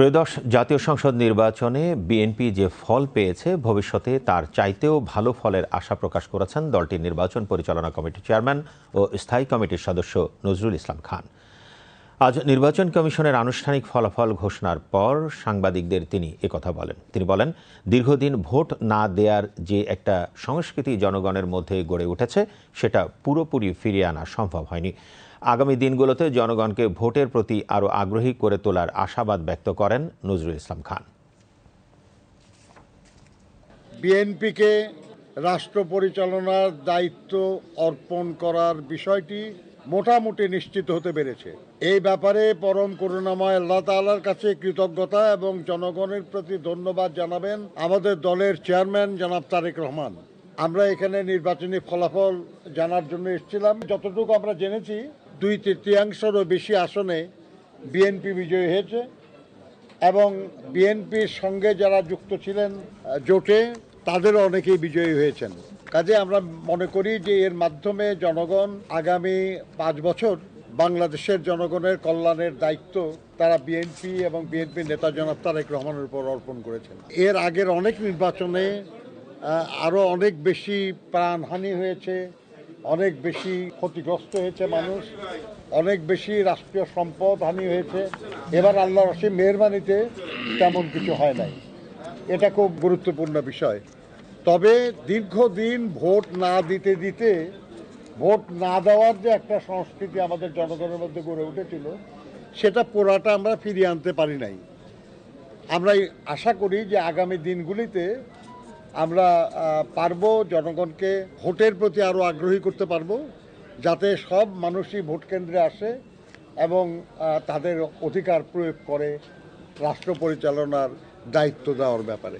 ত্রয়োদশ জাতীয় সংসদ নির্বাচনে বিএনপি যে ফল পেয়েছে, ভবিষ্যতে তার চাইতেও ভালো ফলের আশা প্রকাশ করেছেন দলটির নির্বাচন পরিচালনা কমিটির চেয়ারম্যান ও স্থায়ী কমিটির সদস্য নজরুল ইসলাম খান। আজ নির্বাচন কমিশনের আনুষ্ঠানিক ফলাফল ঘোষণার পর সাংবাদিকদের তিনি একথা বলেন। তিনি বলেন, দীর্ঘদিন ভোট না দেয়ার যে একটা সংস্কৃতি জনগণের মধ্যে গড়ে উঠেছে, সেটা পুরোপুরি ফিরিয়ে আনা সম্ভব হয়নি। আগামী দিনগুলোতে জনগণকে ভোটের প্রতি আরও আগ্রহী করে তোলার আশাবাদ ব্যক্ত করেন নজরুল ইসলাম খান। বিএনপিকে রাষ্ট্র পরিচালনার দায়িত্ব অর্পণ করার বিষয়টি মোটামুটি নিশ্চিত হতে পেরেছে। এই ব্যাপারে পরম করুণাময় আল্লাহ তাআলার কাছে কৃতজ্ঞতা এবং জনগণের প্রতি ধন্যবাদ জানাবেন আমাদের দলের চেয়ারম্যান জনাব তারেক রহমান। আমরা এখানে নির্বাচনী ফলাফল জানার জন্য এসেছিলাম। যতটুকু আমরা জেনেছি দুই তৃতীয়াংশেরও বেশি আসনে বিএনপি বিজয়ী হয়েছে এবং বিএনপির সঙ্গে যারা যুক্ত ছিলেন জোটে তাদেরও অনেকেই বিজয়ী হয়েছেন। কাজে আমরা মনে করি যে এর মাধ্যমে জনগণ আগামী পাঁচ বছর বাংলাদেশের জনগণের কল্যাণের দায়িত্ব তারা বিএনপি এবং বিএনপি নেতা জনাব তারেক রহমানের উপর অর্পণ করেছেন। এর আগের অনেক নির্বাচনে আরও অনেক বেশি প্রাণহানি হয়েছে। অনেক বেশি ক্ষতিগ্রস্ত হয়েছে মানুষ, অনেক বেশি রাষ্ট্রীয় সম্পদ হানি হয়েছে। এবার আল্লাহ রসিম মেহরবানিতে তেমন কিছু হয় নাই। এটা খুব গুরুত্বপূর্ণ বিষয়। তবে দীর্ঘদিন ভোট না দিতে দিতে, ভোট না দেওয়ার যে একটা সংস্কৃতি আমাদের জনগণের মধ্যে গড়ে উঠেছিল, সেটা পুরাটা আমরা ফিরিয়ে আনতে পারি নাই। আমরা আশা করি যে আগামী দিনগুলিতে আমরা পারব, জনগণকে ভোটের প্রতি আরও আগ্রহী করতে পারব, যাতে সব মানুষই ভোট কেন্দ্রে আসে এবং তাদের অধিকার প্রয়োগ করে রাষ্ট্র পরিচালনার দায়িত্ব দেওয়ার ব্যাপারে।